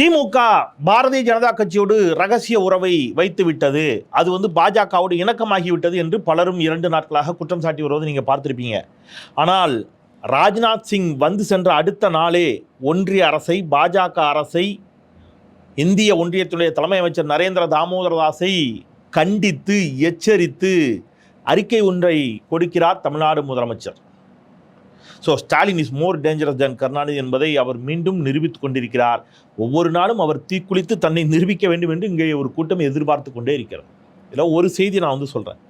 திமுக பாரதிய ஜனதா கட்சியோடு ரகசிய உறவை வைத்து விட்டது அது வந்து பாஜகவோடு இணக்கமாகிவிட்டது என்று பலரும் இரண்டு நாட்களாக குற்றம் சாட்டி வருவதை நீங்கள் பார்த்துருப்பீங்க. ஆனால் ராஜ்நாத் சிங் வந்து சென்ற அடுத்த நாளே ஒன்றிய அரசை பாஜக அரசை இந்திய ஒன்றியத்துடைய தலைமை அமைச்சர் நரேந்திர தாமோதரதாஸை கண்டித்து எச்சரித்து அறிக்கை ஒன்றை கொடுக்கிறார் தமிழ்நாடு முதலமைச்சர். So Stalin is more dangerous than Karunanidhi என்பதை அவர் மீண்டும் நிரூபித்துக் கொண்டிருக்கிறார். ஒவ்வொரு நாளும் அவர் தீக்குளித்து தன்னை நிரூபிக்க வேண்டும் என்று இங்கே ஒரு கூட்டம் எதிர்பார்த்து கொண்டே இருக்கிறது. இதில் ஒரு செய்தி நான் வந்து சொல்கிறேன்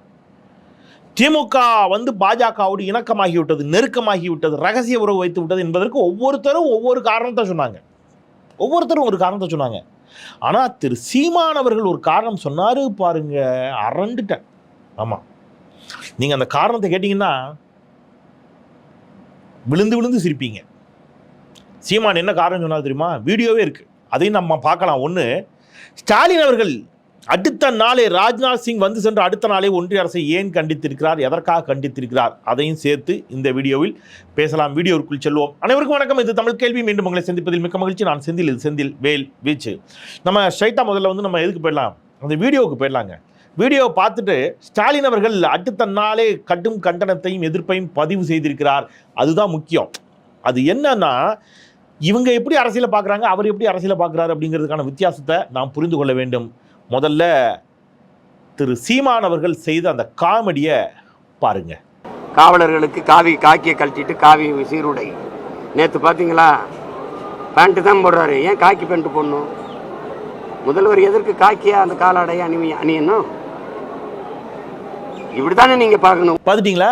திமுக வந்து பாஜகவோடு இணக்கமாகிவிட்டது நெருக்கமாகிவிட்டது ரகசிய உறவு வைத்து விட்டது என்பதற்கு ஒவ்வொருத்தரும் ஒவ்வொரு காரணத்தை சொன்னாங்க. ஒவ்வொருத்தரும் ஒரு காரணத்தை சொன்னாங்க. ஆனால் திரு சீமானவர்கள் ஒரு காரணம் சொன்னார் பாருங்க அரண்டுட்டேன் ஆமாம் நீங்கள் அந்த காரணத்தை கேட்டிங்கன்னா விழுந்து விழுந்து சிரிப்பீங்க. சீமான் என்ன காரணம் சொன்னால் தெரியுமா? வீடியோவே இருக்குது அதையும் நம்ம பார்க்கலாம். ஒன்று ஸ்டாலின் அவர்கள் அடுத்த நாளே ராஜ்நாத் சிங் வந்து சென்ற அடுத்த நாளே ஒன்றிய அரசை ஏன் கண்டித்திருக்கிறார்? எதற்காக கண்டித்திருக்கிறார்? அதையும் சேர்த்து இந்த வீடியோவில் பேசலாம். வீடியோவுக்குள் செல்வோம். அனைவருக்கும் வணக்கம். இது தமிழ் கேள்வி. மீண்டும் உங்களை சந்திப்பதில் மிக்க மகிழ்ச்சி. நான் செந்தில். இது செந்தில் வேல் வீச்சு. நம்ம ஸ்ட்ரைட்டாக முதல்ல வந்து நம்ம எதுக்கு போயிடலாம்? அந்த வீடியோவுக்கு போயிடலாங்க. வீடியோவை பார்த்துட்டு ஸ்டாலின் அவர்கள் அடுத்த நாளே கடும் கண்டனத்தையும் எதிர்ப்பையும் பதிவு செய்திருக்கிறார். அதுதான் முக்கியம். அது என்னன்னா இவங்க எப்படி அரசியலை பார்க்குறாங்க அவர் எப்படி அரசியலை பார்க்குறாரு அப்படிங்கிறதுக்கான வித்தியாசத்தை நாம் புரிந்து கொள்ள வேண்டும். முதல்ல திரு சீமான் அவர்கள் செய்த அந்த காமெடியை பாருங்க. காவலர்களுக்கு காவி காக்கியை கழட்டிட்டு காவி சீருடை நேற்று பார்த்தீங்களா பேண்ட்டு தான் போடுறாரு. ஏன் காக்கி பேண்ட்டு போடணும்? முதல்வர் எதற்கு காக்கியா அந்த காலாடையை அணிவி அணியணும்? இப்படித்தானே நீங்க பார்க்கணும். பார்த்துட்டீங்களா?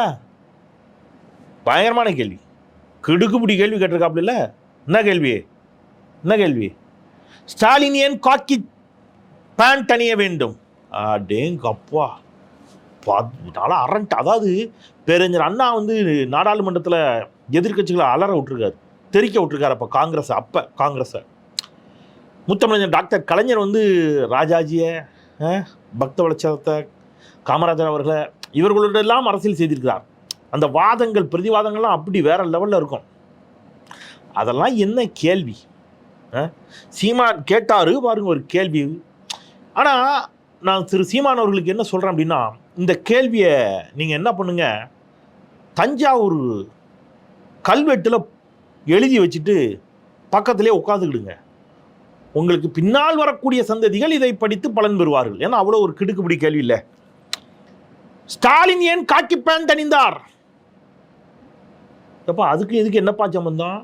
பயங்கரமான கேள்வி. கிடுக்குப்பிடி கேள்வி கேட்டிருக்காப்ல இல்ல? என்ன கேள்வி? என்ன கேள்வி? ஸ்டாலின் ஏன் காக்கி பேண்ட் அணிய வேண்டும்? அடேங்கப்பா நல்லா அரண்ட் அதாவது பேரஞ்சர் அண்ணா வந்து நாடாளுமன்றத்தில் எதிர்க்கட்சிகளை அலற விட்டுருக்காரு. தெரிக்க விட்டுருக்காரு அப்போ காங்கிரஸ் அப்போ காங்கிரஸை. முத்தமிழஞ்சர் டாக்டர் கலைஞர் வந்து ராஜாஜியை பக்த வளச்சத்தை காமராஜர் அவர்களை இவர்களோடெல்லாம் அரசியல் செய்திருக்கிறார். அந்த வாதங்கள் பிரதிவாதங்கள்லாம் அப்படி வேற லெவலில் இருக்கும். அதெல்லாம் என்ன கேள்வி? சீமா சீமான் கேட்டாரு பாருங்க ஒரு கேள்வி. ஆனால் நான் திரு சீமான் அவர்களுக்கு என்ன சொல்கிறேன் அப்படின்னா இந்த கேள்வியை நீங்கள் என்ன பண்ணுங்க தஞ்சாவூர் கல்வெட்டில் எழுதி வச்சுட்டு பக்கத்திலே உட்காந்துக்கிடுங்க உங்களுக்கு பின்னால் வரக்கூடிய சந்ததிகள் இதை படித்து பலன் பெறுவார்கள். ஏன்னா அவ்வளோ ஒரு கிடுக்குப்பிடி கேள்வி இல்லை. ஸ்டாலின் ஏன் காக்கி பேண்ட் அணிந்தார்? அப்பா அதுக்கு இதுக்கு என்னப்பா சம்பந்தம்?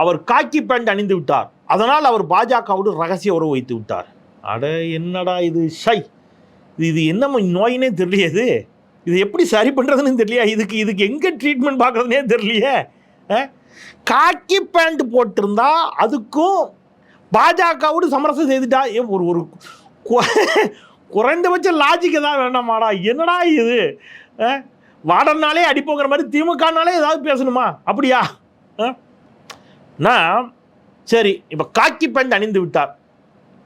அவர் காக்கி பேண்ட் அணிந்து விட்டார். அதனால் அவர் பாஜகவோடு ரகசிய உறவு வைத்து விட்டார். அட என்னடா இது? ஷை! இது இது என்ன நோயினே தெரியலையே இது? இது எப்படி சரி பண்ணுறதுன்னு தெரியலையா? இதுக்கு இதுக்கு எங்கே ட்ரீட்மெண்ட் பார்க்குறதுனே தெரியலையே? காக்கி பேண்ட் போட்டிருந்தா அதுக்கும் பாஜகவோடு சமரசம் செய்துட்டா? ஒரு ஒரு குறைந்தபட்ச லாஜிக்கு தான் வேண்டாமாடா. என்னடா இது? அஹ்? வாடனாலே அடிப்போங்கிற மாதிரி திமுகனாலே ஏதாவது பேசணுமா? அப்படியா? நான் சரி இப்போ காக்கி பேண்ட் அணிந்து விட்டார்.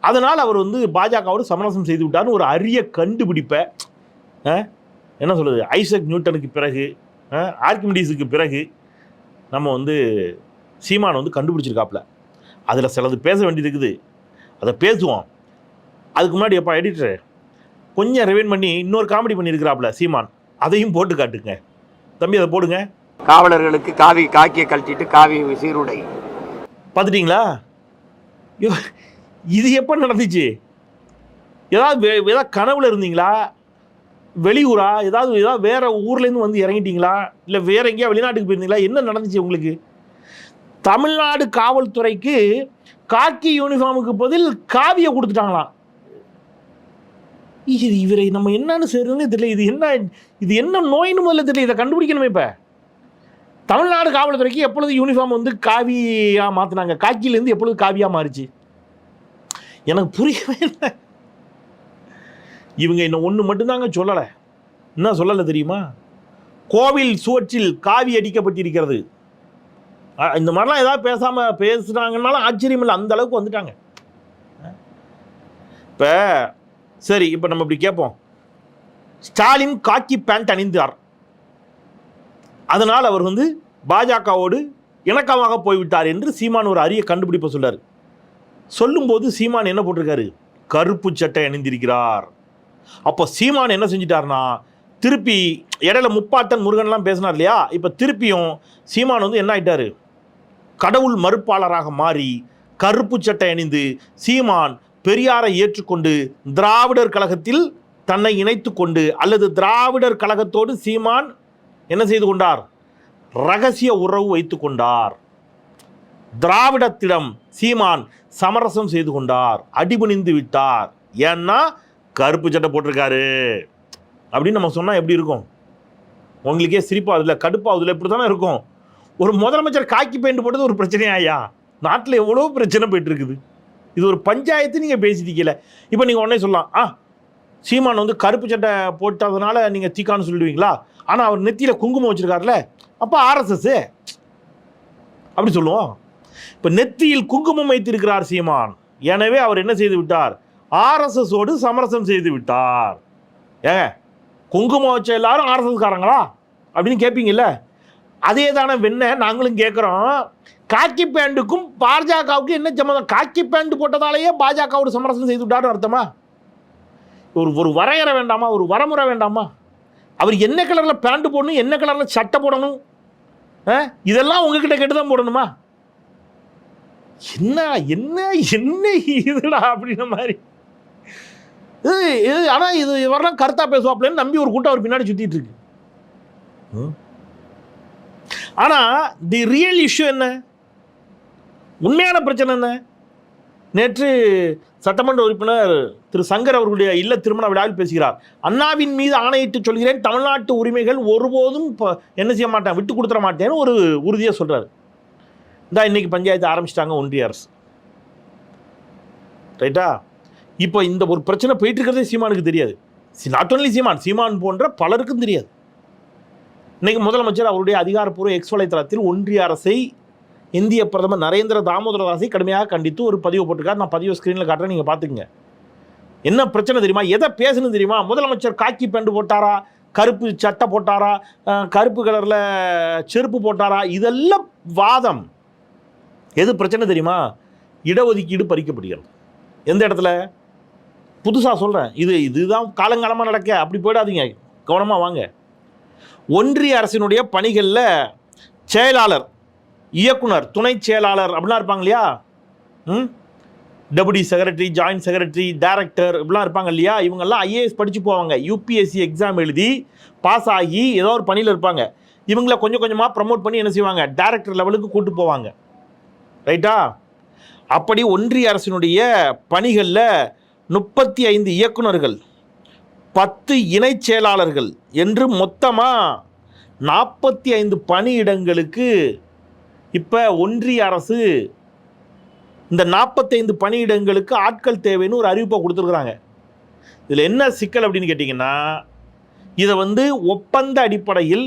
அதனால் அவர் வந்து பாஜகவோடு சமரசம் செய்து விட்டார்னு ஒரு அரிய கண்டுபிடிப்பை என்ன சொல்கிறது ஐசக் நியூட்டனுக்கு பிறகு ஆர்கிமிடிஸுக்கு பிறகு நம்ம வந்து சீமானை வந்து கண்டுபிடிச்சிருக்காப்புல. அதில் சிலது பேச வேண்டியது இருக்குது. அதை பேசுவோம். அதுக்கு முன்னாடி எப்பா எடிட்டர் கொஞ்சம் ரிவைன் பண்ணி இன்னொரு காமெடி பண்ணியிருக்கிறாப்புல சீமான். அதையும் போட்டு காட்டுங்க. தம்பி அதை போடுங்க. காவலர்களுக்கு காவி காக்கியை கழட்டிட்டு காவி சீருடை பார்த்துட்டிங்களா? இது எப்போ நடந்துச்சு? ஏதாவது ஏதாவது கனவுல இருந்தீங்களா? வெளியூரா? ஏதாவது ஏதாவது வேற ஊர்லேருந்து வந்து இறங்கிட்டீங்களா? இல்லை வேற எங்கேயா வெளிநாட்டுக்கு போயிருந்தீங்களா? என்ன நடந்துச்சு உங்களுக்கு? தமிழ்நாடு காவல்துறைக்கு காக்கி யூனிஃபார்முக்கு பதில் காவியை கொடுத்துட்டாங்களாம். இது இவரை நம்ம என்னன்னு செய்யறதுன்னு தெரியல. இது என்ன இது என்ன நோயின்னு முதல்ல தெரியல. இதை கண்டுபிடிக்கணுமே இப்போ. தமிழ்நாடு காவல்துறைக்கு எப்பொழுது யூனிஃபார்ம் வந்து காவியாக மாற்றினாங்க காக்கியிலேருந்து எப்பொழுது காவியாக மாறுச்சு? எனக்கு புரியவே இல்லை. இவங்க இன்னும் ஒன்று மட்டும்தாங்க சொல்லலை. என்ன சொல்லலை தெரியுமா? கோவில் சுவற்றில் காவி அடிக்கப்பட்டிருக்கிறது. இந்த மாதிரிலாம் ஏதாவது பேசாமல் பேசுனாங்கன்னாலும் ஆச்சரியம் இல்லை அந்த அளவுக்கு வந்துட்டாங்க. இப்போ சரி இப்போ நம்ம இப்படி கேட்போம் ஸ்டாலின் காக்கி பேண்ட் அணிந்தார். அதனால் அவர் வந்து பாஜகவோடு இணக்கமாக போய்விட்டார் என்று சீமான் ஒரு அரிய கண்டுபிடிப்பை சொல்றாரு. சொல்லும்போது சீமான் என்ன போட்டிருக்காரு? கருப்பு சட்டை அணிந்திருக்கிறார். அப்போ சீமான் என்ன செஞ்சிட்டார்னா திருப்பி இடையில முப்பாட்டன் முருகன்லாம் பேசினார் இல்லையா? இப்போ திருப்பியும் சீமான் வந்து என்ன ஆயிட்டாரு? கடவுள் மறுப்பாளராக மாறி கருப்பு சட்டை அணிந்து சீமான் பெரியாரை ஏற்றுக்கொண்டு திராவிடர் கழகத்தில் தன்னை இணைத்து கொண்டு அல்லது திராவிடர் கழகத்தோடு சீமான் என்ன செய்து கொண்டார்? ரகசிய உறவு வைத்து கொண்டார். திராவிடத்திடம் சீமான் சமரசம் செய்து கொண்டார். அடிபணிந்து விட்டார். ஏன்னா கருப்பு சட்டை போட்டிருக்காரு. அப்படின்னு நம்ம சொன்னால் எப்படி இருக்கும்? உங்களுக்கே சிரிப்பாகுதுல கடுப்பாகுதுல இப்படி தானே இருக்கும்? ஒரு முதலமைச்சர் காக்கி பெயிண்ட் போட்டது ஒரு பிரச்சனையா ஐயா? நாட்டில் எவ்வளோ பிரச்சனை போயிட்டு இருக்குது. இது ஒரு பஞ்சாயத்து நீங்கள் பேசிட்டீங்கல இப்போ நீங்கள் உடனே சொல்லலாம் ஆ சீமான் வந்து கருப்பு சட்டை போட்டதுனால நீங்கள் தீக்கான்னு சொல்லிடுவீங்களா? ஆனால் அவர் நெத்தியில் குங்குமம் வச்சுருக்காருல்ல அப்போ ஆர்எஸ்எஸ் அப்படி சொல்லுவோம். இப்போ நெத்தியில் குங்குமம் வைத்திருக்கிறார் சீமான். எனவே அவர் என்ன செய்து விட்டார்? ஆர்எஸ்எஸோடு சமரசம் செய்து விட்டார். ஏங்க குங்குமம் வச்ச எல்லாரும் ஆர்எஸ்எஸ்காரங்களா அப்படின்னு கேட்பீங்கல்ல அதே தானே வெண்ண நாங்களும் கேட்குறோம் காக்கி பேண்டுக்கும் பாஜகவுக்கும் என்ன சம்மந்தம் காக்கி பேண்ட் போட்டதாலேயே பாஜகவோட சமரசம் செய்து விட்டாருன்னு அர்த்தமா? ஒரு ஒரு வரையறை வேண்டாமா? ஒரு வரமுறை வேண்டாமா? அவர் என்ன கலரில் பேண்ட் போடணும் என்ன கலரில் சட்டை போடணும்? ஆ? இதெல்லாம் உங்ககிட்ட கேட்டு தான் போடணுமா? என்ன என்ன என்ன இதுடா அப்படின்ற மாதிரி. இது இது ஆனால் இது இவரெல்லாம் கருத்தாக பேசுவாப்லன்னு நம்பி ஒரு கூட்டம் அவர் பின்னாடி சுற்றிட்டு இருக்கு ம். தி ரியல் இஷ்யூ என்ன? உண்மையான பிரச்சனை என்ன? நேற்று சட்டமன்ற உறுப்பினர் திரு சங்கர் அவர்களுடைய இல்ல திருமண விழாவில் பேசுகிறார். அண்ணாவின் மீது ஆணையிட்டு சொல்கிறேன் தமிழ்நாட்டு உரிமைகள் ஒருபோதும் என்ன செய்ய மாட்டேன் விட்டு கொடுத்துட மாட்டேன்னு ஒரு உறுதியாக சொல்கிறார் இந்தா இன்னைக்கு பஞ்சாயத்து ஆரம்பிச்சிட்டாங்க ஒன்றிய அரசு. ரைட்டா? இப்போ இந்த ஒரு பிரச்சனை போயிட்டு இருக்கிறதே சீமானுக்கு தெரியாது. நாட் ஒன்லி சீமான் சீமான் போன்ற பலருக்கும் தெரியாது. இன்னைக்கு முதலமைச்சர் அவருடைய அதிகாரப்பூர்வ எக்ஸ் வலைத்தளத்தில் ஒன்றிய அரசை இந்திய பிரதமர் நரேந்திர தாமோதரதாசை கடுமையாக கண்டித்து ஒரு பதிவு போட்டுக்காரு நான் பதிவு ஸ்க்ரீனில் காட்டுறேன் நீங்கள் பார்த்துக்குங்க. என்ன பிரச்சனை தெரியுமா? எதை பேசணும் தெரியுமா? முதலமைச்சர் காக்கி பேண்ட் போட்டாரா? கருப்பு சட்டை போட்டாரா? கருப்பு கலரில் செருப்பு போட்டாரா? இதெல்லாம் வாதம். எது பிரச்சனை தெரியுமா? இடஒதுக்கீடு பறிக்கப்படுகிறது. எந்த இடத்துல? புதுசாக சொல்கிறேன் இது இதுதான் காலங்காலமாக நடக்க. அப்படி போயிடாதீங்க. கவனமாக வாங்க. ஒன்றிய அரசினுடைய பணிகளில் செயலாளர் இயக்குனர் துணை செயலாளர் அப்படிலாம் இருப்பாங்க இல்லையா? ம்? Deputy secretary joint secretary director இப்படிலாம் இருப்பாங்க இல்லையா? இவங்கெல்லாம் ஐஏஎஸ் படித்து போவாங்க. யூபிஎஸ்சி எக்ஸாம் எழுதி பாஸ் ஆகி ஏதோ ஒரு பணியில் இருப்பாங்க. இவங்கள கொஞ்சம் கொஞ்சமாக ப்ரமோட் பண்ணி என்ன செய்வாங்க? டைரக்டர் லெவலுக்கு கூட்டு போவாங்க. ரைட்டா அப்படி ஒன்றிய அரசினுடைய பணிகளில் முப்பத்தி ஐந்து இயக்குனர்கள் பத்து இணைச் செயலாளர்கள் என்று மொத்தமாக நாற்பத்தி ஐந்து பணியிடங்களுக்கு இப்போ ஒன்றிய அரசு இந்த நாற்பத்தைந்து பணியிடங்களுக்கு ஆட்கள் தேவைன்னு ஒரு அறிவிப்பை கொடுத்துருக்குறாங்க. இதில் என்ன சிக்கல் அப்படின்னு கேட்டிங்கன்னா இதை வந்து ஒப்பந்த அடிப்படையில்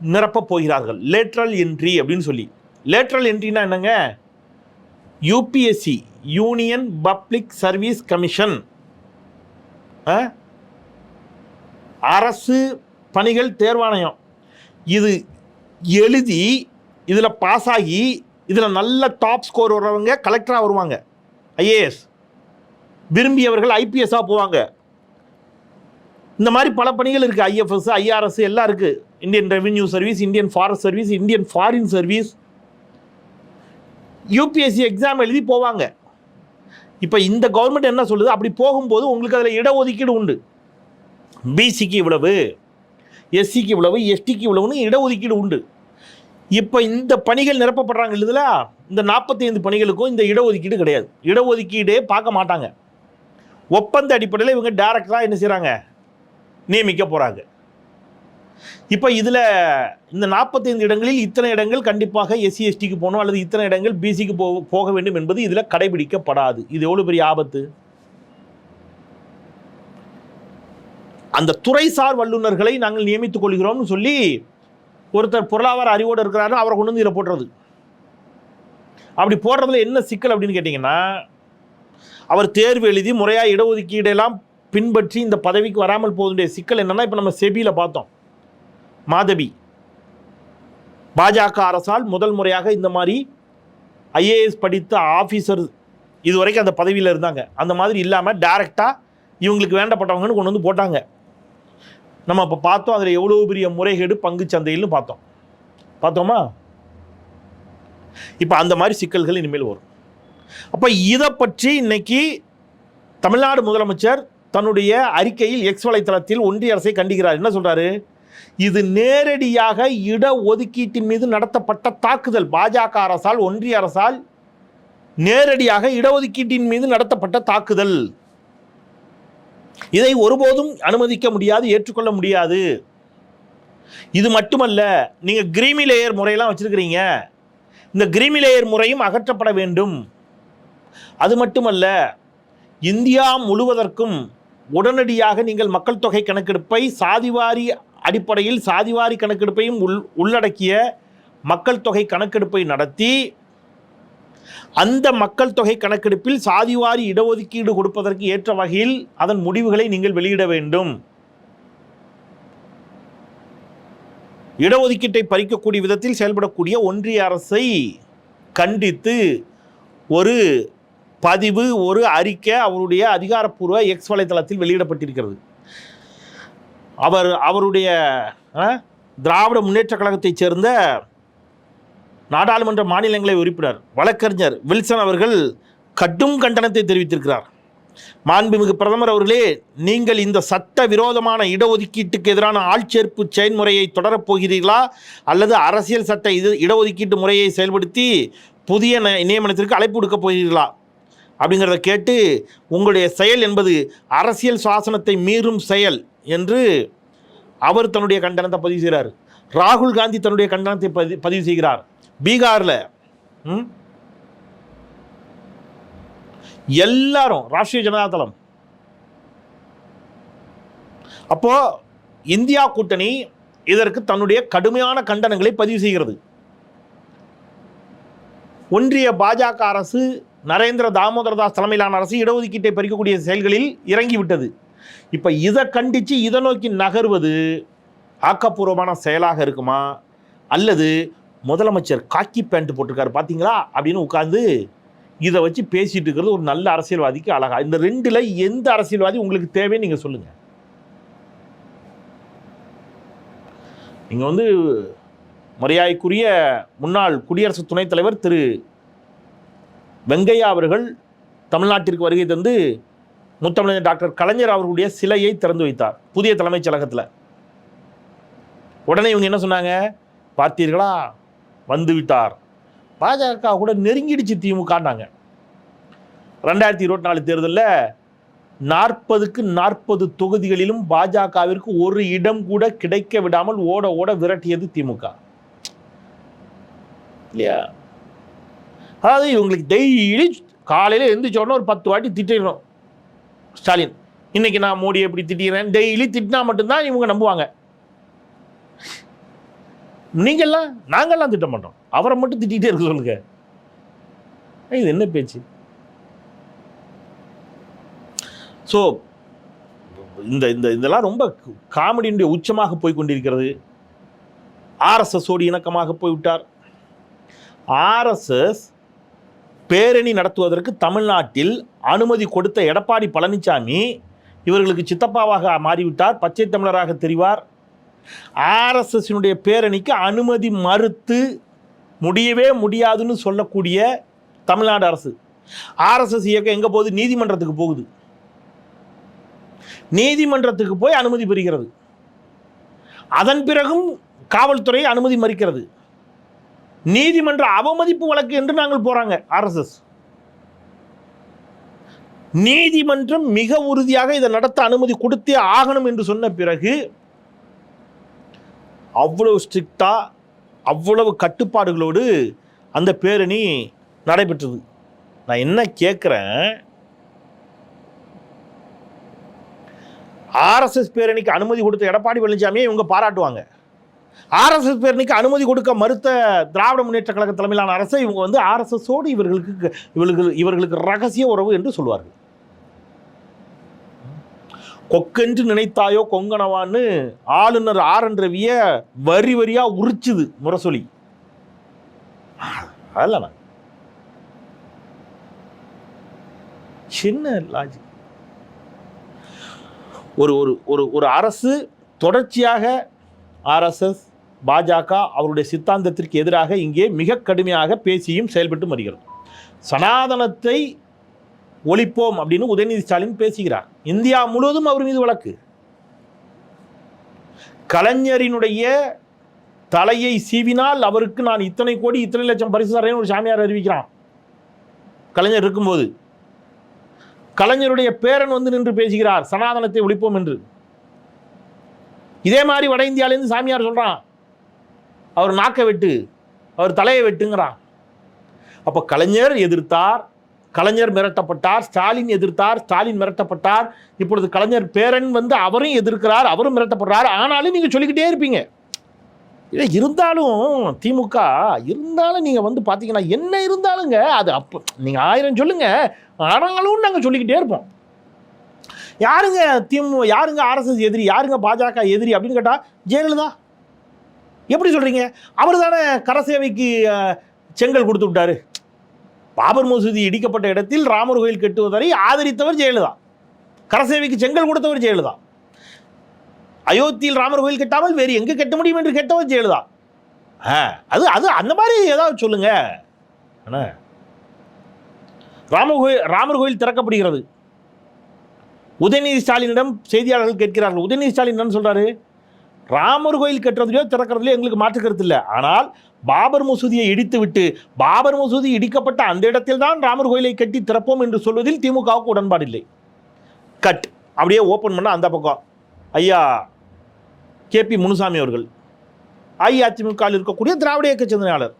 நிரப்பப் போகிறார்கள். லேட்ரல் என்ட்ரி அப்படின்னு சொல்லி. லேட்ரல் என்ட்ரினா என்னங்க? UPSC union public service commission. அரசு பணிகள் தேர்வாணையம். இது எழுதி இதில் பாஸ் ஆகி இதில் நல்ல டாப் ஸ்கோர் வர்றவங்க கலெக்டராக வருவாங்க. ஐஏஎஸ் விரும்பியவர்கள் ஐபிஎஸ்ஸாக போவாங்க. இந்த மாதிரி பல பணிகள் இருக்குது ஐஎஃப்எஸ் ஐஆர்எஸ் எல்லாம் இருக்குது Indian revenue service Indian forest service Indian foreign service UPSC exam எழுதி போவாங்க. இப்போ இந்த கவர்மெண்ட் என்ன சொல்லுது? அப்படி போகும்போது உங்களுக்கு அதில் இடஒதுக்கீடு உண்டு. பிசிக்கு இவ்வளவு எஸ்சிக்கு இவ்வளவு எஸ்டிக்கு இவ்வளவுன்னு இடஒதுக்கீடு உண்டு. இப்போ இந்த பணிகள் நிரப்பப்படுறாங்க இல்லைதுல? இந்த நாற்பத்தி ஐந்து பணிகளுக்கும் இந்த இடஒதுக்கீடு கிடையாது. இடஒதுக்கீடே பார்க்க மாட்டாங்க. ஒப்பந்த அடிப்படையில் இவங்க டேரக்டராக என்ன செய்கிறாங்க நியமிக்க போகிறாங்க இப்போ இதில் இந்த நாற்பத்தைந்து இடங்களில் இத்தனை இடங்கள் கண்டிப்பாக எஸ்சி எஸ்டிக்கு போகணும் அல்லது இத்தனை இடங்கள் பிசிக்கு போ போக வேண்டும் என்பது இதில் கடைபிடிக்கப்படாது. இது எவ்வளோ பெரிய ஆபத்து? அந்த துறைசார் வல்லுநர்களை நாங்கள் நியமித்துக் கொள்கிறோம்னு சொல்லி ஒருத்தர் பொருளாதார அறிவோடு இருக்கிறாரு அவரை கொண்டு வந்து இதில் போடுறது அப்படி போடுறதுல என்ன சிக்கல் அப்படின்னு கேட்டிங்கன்னா அவர் தேர்வு எழுதி முறையாக இடஒதுக்கீடெல்லாம் பின்பற்றி இந்த பதவிக்கு வராமல் போவதுடைய சிக்கல் என்னென்னா இப்போ நம்ம செபியில் பார்த்தோம். மாதவி. பாஜக அரசால் முதல் முறையாக இந்த மாதிரி ஐஏஎஸ் படித்த ஆஃபீஸர் இது வரைக்கும் அந்த பதவியில் இருந்தாங்க. அந்த மாதிரி இல்லாமல் டேரெக்டாக இவங்களுக்கு வேண்டப்பட்டவங்கன்னு கொண்டு வந்து போட்டாங்க. நம்ம அப்போ பார்த்தோம் அதில் எவ்வளோ பெரிய முறைகேடு பங்கு சந்தையில்னு பார்த்தோம். பார்த்தோமா? இப்போ அந்த மாதிரி சிக்கல்கள் இனிமேல் வரும். அப்போ இதை பற்றி இன்னைக்கு தமிழ்நாடு முதலமைச்சர் தன்னுடைய அறிக்கையில் எக்ஸ் வலைத்தளத்தில் ஒன்றிய அரசை கண்டிக்கிறார். என்ன சொல்றாரு? இது நேரடியாக இட ஒதுக்கீட்டின் மீது நடத்தப்பட்ட தாக்குதல். பாஜக அரசால் ஒன்றிய அரசால் நேரடியாக இடஒதுக்கீட்டின் மீது நடத்தப்பட்ட தாக்குதல். இதை ஒருபோதும் அனுமதிக்க முடியாது ஏற்றுக்கொள்ள முடியாது. இது மட்டுமல்ல நீங்கள் கிரீமி லேயர் முறையெல்லாம் வச்சுருக்கிறீங்க. இந்த கிரீமி லேயர் முறையும் அகற்றப்பட வேண்டும். அது மட்டுமல்ல இந்தியா முழுவதற்கும் உடனடியாக நீங்கள் மக்கள் தொகை கணக்கெடுப்பை சாதிவாரி அடிப்படையில் சாதிவாரி கணக்கெடுப்பையும் உள் உள்ளடக்கிய மக்கள் தொகை கணக்கெடுப்பை நடத்தி அந்த மக்கள் தொகை கணக்கெடுப்பில் சாதிவாரி இடஒதுக்கீடு கொடுப்பதற்கு ஏற்ற வகையில் அதன் முடிவுகளை நீங்கள் வெளியிட வேண்டும். இடஒதுக்கீட்டை பறிக்கக்கூடிய விதத்தில் செயல்படக்கூடிய ஒன்றிய அரசை கண்டித்து ஒரு பதிவு ஒரு அறிக்கை அவருடைய அதிகாரப்பூர்வ எக்ஸ் வலைத்தளத்தில் வெளியிடப்பட்டிருக்கிறது. அவர் அவருடைய திராவிட முன்னேற்றக் கழகத்தைச் சேர்ந்த நாடாளுமன்ற மாநிலங்களை உறுப்பினர் வழக்கறிஞர் வில்சன் அவர்கள் கடும் கண்டனத்தை தெரிவித்திருக்கிறார். மாண்புமிகு பிரதமர் அவர்களே நீங்கள் இந்த சட்ட விரோதமான இடஒதுக்கீட்டுக்கு எதிரான ஆட்சேர்ப்பு செயல்முறையை தொடரப் போகிறீர்களா? அல்லது அரசியல் சட்ட இது இடஒதுக்கீட்டு முறையை செயல்படுத்தி புதிய நியமனத்திற்கு அழைப்பு கொடுக்கப் போகிறீர்களா? அப்படிங்கிறத கேட்டு உங்களுடைய செயல் என்பது அரசியல் சாசனத்தை மீறும் செயல் என்று அவர் தன்னுடைய கண்டனத்தை பதிவு செய்கிறார். ராகுல் காந்தி தன்னுடைய கண்டனத்தை பதி பதிவு செய்கிறார். பீகாரில்? எல்லாரும் ராஷ்டிரிய ஜனதா தளம். அப்போ இந்தியா கூட்டணி இதற்கு தன்னுடைய கடுமையான கண்டனங்களை பதிவு செய்கிறது. ஒன்றிய பாஜக அரசு நரேந்திர தாமோதரதாஸ் தலைமையிலான அரசு இடஒதுக்கீட்டை பறிக்கக்கூடிய செயல்களில் இறங்கிவிட்டது. இப்போ இதை கண்டித்து இதை நோக்கி நகர்வது ஆக்கப்பூர்வமான செயலாக இருக்குமா? அல்லது முதலமைச்சர் காக்கி பேண்ட் போட்டிருக்காரு பார்த்தீங்களா அப்படின்னு உட்காந்து இதை வச்சு பேசிகிட்டு இருக்கிறது ஒரு நல்ல அரசியல்வாதிக்கு அழகா. இந்த ரெண்டில் எந்த அரசியல்வாதி உங்களுக்கு தேவைன்னு நீங்கள் சொல்லுங்கள் நீங்கள் வந்து மரியாதைக்குரிய முன்னாள் குடியரசு துணைத் தலைவர் திரு வெங்கையா அவர்கள் தமிழ்நாட்டிற்கு வருகை தந்து முத்தமிழர் டாக்டர் கலைஞர் அவர்களுடைய சிலையை திறந்து வைத்தார் புதிய தலைமைச் செயலகத்தில் உடனே இவங்க என்ன சொன்னாங்க? பார்த்தீர்களா? வந்து விட்டார் பாஜக கூட நெருங்கிடுச்சு திமுகனாங்க. ரெண்டாயிரத்தி இருபத்தி நாலு தேர்தலில் நாற்பதுக்கு நாற்பது தொகுதிகளிலும் பாஜகவிற்கு ஒரு இடம் கூட கிடைக்க விடாமல் ஓட ஓட விரட்டியது திமுக. இல்லையா? அதாவது இவங்களுக்கு டெய்லி காலையில் எழுந்திரிச்ச உடனே ஒரு பத்து வாட்டி திட்டிடணும். ஸ்டாலின் இன்னைக்கு நான் மோடி எப்படி திட்டிக்கிறேன்? டெய்லி திட்டினா மட்டும்தான் இவங்க நம்புவாங்க. நீங்கள்லாம் நாங்கள்லாம் திட்ட மாட்டோம் அவரை மட்டும் திட்டிகிட்டே இருக்க சொல்லுங்க. இது என்ன பேச்சு? ஸோ இந்த இந்த இதெல்லாம் ரொம்ப காமெடியினுடைய உச்சமாக போய் கொண்டிருக்கிறது. ஆர்எஸ்எஸோடு இணக்கமாக போய்விட்டார். ஆர்எஸ்எஸ் பேரணி நடத்துவதற்கு தமிழ்நாட்டில் அனுமதி கொடுத்த எடப்பாடி பழனிசாமி இவர்களுக்கு சித்தப்பாவாக மாறிவிட்டார். பச்சை தமிழராக தெரிவார். ஆர்எஸ்எஸ்னுடைய பேரணிக்கு அனுமதி மறுத்து முடியவே முடியாதுன்னு சொல்லக்கூடிய தமிழ்நாடு அரசு. ஆர்எஸ்எஸ் இயக்கம் எங்கே போகுது? நீதிமன்றத்துக்கு போகுது. நீதிமன்றத்துக்கு போய் அனுமதி பெறுகிறது. அதன் பிறகும் காவல்துறை அனுமதி மறுக்கிறது. நீதிமன்ற அவமதிப்பு வழக்கு என்று நாங்கள் போறாங்க ஆர்எஸ்எஸ். நீதிமன்றம் மிக உறுதியாக இதை நடத்த அனுமதி கொடுத்தே ஆகணும் என்று சொன்ன பிறகு அவ்வளவு ஸ்ட்ரிக்டாக அவ்வளவு கட்டுப்பாடுகளோடு அந்த பேரணி நடைபெற்றது. நான் என்ன கேட்குறேன் ஆர்எஸ்எஸ் பேரணிக்கு அனுமதி கொடுத்த எடப்பாடி பழனிசாமியை இவங்க பாராட்டுவாங்க. ஆர்எஸ்எஸ் பேரணிக்கு அனுமதி கொடுக்க மறுத்த திராவிட முன்னேற்ற கழக தலைமையிலான அரசை இவங்க வந்து ஆர்எஸ்எஸோடு இவர்களுக்கு இவர்களுக்கு இவர்களுக்கு ரகசிய உறவு என்று சொல்வார்கள். கொக்கென்று நினைத்தாயோ கொங்கனவான்னு ஆளுநர் ஆர் என் ரவிய வரி வரியா உரிச்சுது முரசொலி. அதெல்லாம் சின்ன லாஜிக் ஒரு ஒரு ஒரு ஒரு அரசு தொடர்ச்சியாக ஆர்எஸ்எஸ் பாஜக அவருடைய சித்தாந்தத்திற்கு எதிராக இங்கே மிக கடுமையாக பேசியும் செயல்பட்டு வருகிறது. சனாதனத்தை ஒழிப்போம் அப்படின்னு உதயநிதி ஸ்டாலின் பேசுகிறார். இந்தியா முழுவதும் அவர் மீது வழக்கு. கலைஞரினுடைய தலையை சீவினால் அவருக்கு நான் இத்தனை கோடி இத்தனை லட்சம் பரிசு தரேன்னு ஒரு சாமியார் அறிவிக்கிறான். கலைஞர் இருக்கும்போது. கலைஞருடைய பேரன் வந்து நின்று பேசுகிறார் சனாதனத்தை ஒழிப்போம் என்று. இதே மாதிரி வட இந்தியாவிலேருந்து சாமியார் சொல்கிறான் அவர் நாக்கை வெட்டு அவர் தலையை வெட்டுங்கிறான். அப்போ கலைஞர் எதிர்த்தார் கலைஞர் மிரட்டப்பட்டார் ஸ்டாலின் எதிர்த்தார் ஸ்டாலின் மிரட்டப்பட்டார். இப்பொழுது கலைஞர் பேரன் வந்து அவரும் எதிர்க்கிறார் அவரும் மிரட்டப்படுறார். ஆனாலும் நீங்கள் சொல்லிக்கிட்டே இருப்பீங்க. இல்லை இருந்தாலும் திமுக இருந்தாலும் நீங்கள் வந்து பார்த்தீங்கன்னா என்ன இருந்தாலுங்க அது அப்போ நீங்கள் ஆயிரம் சொல்லுங்க ஆனாலும் நாங்கள் சொல்லிக்கிட்டே இருப்போம். யாருங்க திமு யாருங்க ஆர்எஸ்எஸ் எதிரி யாருங்க பாஜக எதிரி அப்படின்னு கேட்டால் ஜெயலலிதா. எப்படி சொல்கிறீங்க அவர் தானே கரசேவைக்கு செங்கல் கொடுத்து விட்டாரு. பாபர் மசூதி இடிக்கப்பட்ட இடத்தில் ராமர் கோயில் கட்டுவதை ஆதரித்தவர் ஜெயலலிதா. கரசேவைக்கு செங்கல் கொடுத்தவர் ஜெயலலிதா. அயோத்தியில் ராமர் கோயில் கட்டாமல் வேறு எங்கே கட்ட முடியும் என்று கேட்டவர் ஜெயலலிதா. ஆ அது அது அந்த மாதிரி ஏதாவது சொல்லுங்க. என்ன ராமர் கோயில் ராமர் கோயில் திறக்கப்படுகிறது. உதயநிதி ஸ்டாலினிடம் செய்தியாளர்கள் கேட்கிறார்கள். உதயநிதி ஸ்டாலின் என்ன சொல்றாரு? ராமர் கோயில் கட்டுறதுலையோ திறக்கிறதுலையோ எங்களுக்கு மாற்று கருத்து இல்லை. ஆனால் பாபர் மசூதியை இடித்து விட்டு பாபர் மசூதி இடிக்கப்பட்ட அந்த இடத்தில் தான் ராமர் கோயிலை கட்டி திறப்போம் என்று சொல்வதில் திமுகவுக்கு உடன்பாடு இல்லை. கட் அப்படியே ஓப்பன் பண்ண அந்த பக்கம். ஐயா கேபி முனுசாமி அவர்கள். அஇஅதிமுகவில் இருக்கக்கூடிய திராவிட இயக்க சிந்தனையாளர்.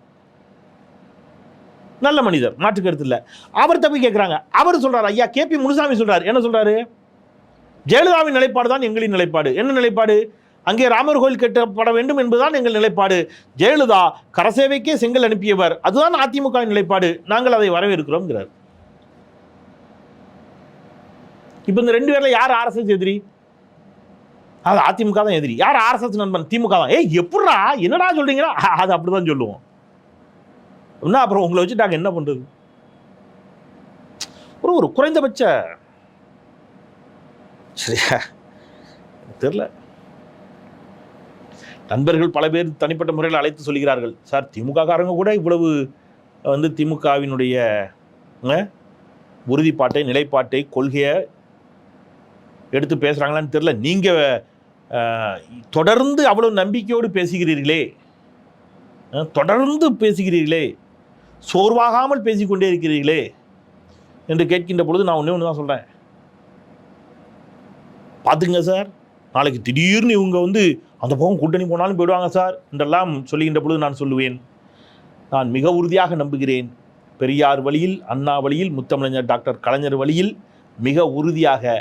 நல்ல மனிதர் மாற்று கருத்து இல்லை. அவர் தப்பி கேட்குறாங்க அவர் சொல்றாரு ஐயா கே பி முனுசாமி சொல்றாரு. என்ன சொல்றாரு? ஜெயலலிதாவின் நிலைப்பாடு தான் எங்களின் நிலைப்பாடு. என்ன நிலைப்பாடு? அங்கே ராமர் கோயில் கட்டப்பட வேண்டும் என்பதுதான் எங்கள் நிலைப்பாடு. ஜெயலலிதா கரசேவைக்கே செங்கல் அனுப்பியவர். அதுதான் அதிமுக நிலைப்பாடு. நாங்கள் அதை வரவேற்கிறோம்ங்கிறார். இப்போ இந்த ரெண்டு பேரில் யார் ஆர்எஸ்எஸ் எதிரி? அது அதிமுக தான் எதிரி. யார் ஆர்எஸ்எஸ் நண்பன்? திமுக தான். ஏய் எப்படா என்னடா சொல்கிறீங்களா அது அது அப்படிதான் சொல்லுவோம். என்ன அப்புறம் உங்களை வச்சு நாங்கள் என்ன பண்ணுறது ஒரு ஒரு குறைந்தபட்ச சரியா? தெரில நண்பர்கள் பல பேர் தனிப்பட்ட முறையில் அழைத்து சொல்கிறார்கள் சார் திமுககாரங்க கூட இவ்வளவு வந்து திமுகவினுடைய உறுதிப்பாட்டை நிலைப்பாட்டை கொள்கையை எடுத்து பேசுகிறாங்களான்னு தெரில நீங்கள் தொடர்ந்து அவ்வளோ நம்பிக்கையோடு பேசுகிறீர்களே தொடர்ந்து பேசுகிறீர்களே சோர்வாகாமல் பேசிக்கொண்டே இருக்கிறீர்களே என்று கேட்கின்ற பொழுது நான் ஒன்றே ஒன்று தான் சொல்கிறேன் பார்த்துங்க சார். நாளைக்கு திடீர்னு இவங்க வந்து அந்த பக்கம் கூட்டணி போனாலும் போயிடுவாங்க சார் என்றெல்லாம் சொல்லுகின்ற பொழுது நான் சொல்லுவேன். நான் மிக உறுதியாக நம்புகிறேன். பெரியார் வழியில் அண்ணா வழியில் முத்தமிழஞ்சர் டாக்டர் கலைஞர் வழியில் மிக உறுதியாக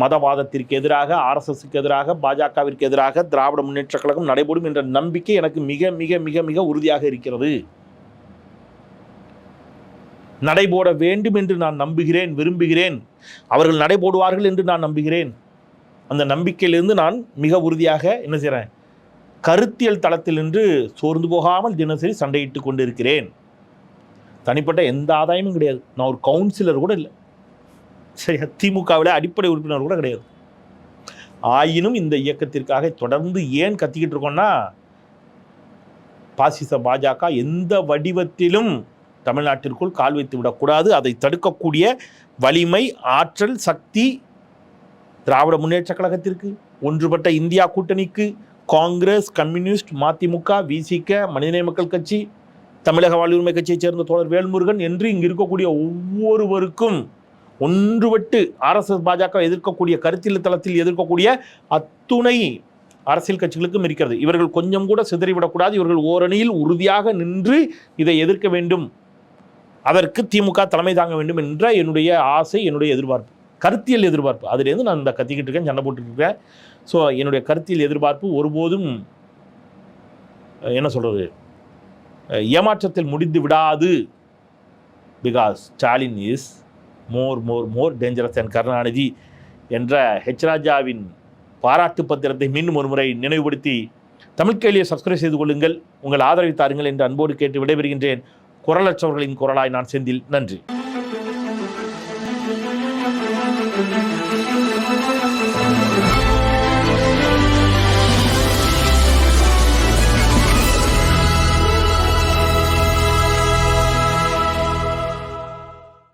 மதவாதத்திற்கு எதிராக ஆர்எஸ்எஸ்க்கு எதிராக பாஜகவிற்கு எதிராக திராவிட முன்னேற்ற கழகம் நடைபெறும் என்ற நம்பிக்கை எனக்கு மிக மிக மிக மிக உறுதியாக இருக்கிறது. நடைபோட வேண்டும் என்று நான் நம்புகிறேன் விரும்புகிறேன். அவர்கள் நடைபோடுவார்கள் என்று நான் நம்புகிறேன். அந்த நம்பிக்கையிலிருந்து நான் மிக உறுதியாக என்ன செய்கிறேன் கருத்தியல் தளத்தில் நின்று சோர்ந்து போகாமல் தினசரி சண்டையிட்டு கொண்டு இருக்கிறேன் தனிப்பட்ட எந்த ஆதாயமும் கிடையாது. நான் ஒரு கவுன்சிலர் கூட இல்லை. சரியா திமுகவில் அடிப்படை உறுப்பினர் கூட கிடையாது. ஆயினும் இந்த இயக்கத்திற்காக தொடர்ந்து ஏன் கத்திக்கிட்டு இருக்கோம்னா பாசிச பாஜக எந்த வடிவத்திலும் தமிழ்நாட்டிற்குள் கால் வைத்து விடக்கூடாது. அதை தடுக்கக்கூடிய வலிமை ஆற்றல் சக்தி திராவிட முன்னேற்ற கழகத்திற்கு ஒன்றுபட்ட இந்தியா கூட்டணிக்கு காங்கிரஸ் கம்யூனிஸ்ட் மதிமுக விசிக மனிதநேய மக்கள் கட்சி தமிழக வாழ்வுரிமை கட்சியைச் சேர்ந்த தோழர் வேல்முருகன் என்று இங்கு இருக்கக்கூடிய ஒவ்வொருவருக்கும் ஒன்றுபட்டு ஆர்எஸ்எஸ் பாஜக எதிர்க்கக்கூடிய கருத்தில் தளத்தில் எதிர்க்கக்கூடிய அத்துணை அரசியல் கட்சிகளுக்கும் இருக்கிறது. இவர்கள் கொஞ்சம் கூட சிதறிவிடக்கூடாது. இவர்கள் ஓரணியில் உறுதியாக நின்று இதை எதிர்க்க வேண்டும். அதற்கு திமுக தலைமை தாங்க வேண்டும் என்ற என்னுடைய ஆசை என்னுடைய எதிர்பார்ப்பு. கருத்தியல் எதிர்பார்ப்பு. அதுலேருந்து நான் இந்த கத்திக்கிட்டு இருக்கேன் சண்டை போட்டுட்டு ஸோ என்னுடைய கருத்தியல் எதிர்பார்ப்பு ஒருபோதும் என்ன சொல்கிறது ஏமாற்றத்தில் முடிந்து விடாது. Because Stalin is more more more dangerous and Karunanidhi என்ற ஹெச் ராஜாவின் பாராட்டு பத்திரத்தை மீண்டும் ஒரு முறை நினைவுபடுத்தி தமிழ் சப்ஸ்கிரைப் செய்து கொள்ளுங்கள். உங்கள் ஆதரவை தாருங்கள் என்று அன்போடு கேட்டு விடைபெறுகின்றேன். குரலற்றவர்களின் குரலாய் நான் செந்தில். நன்றி.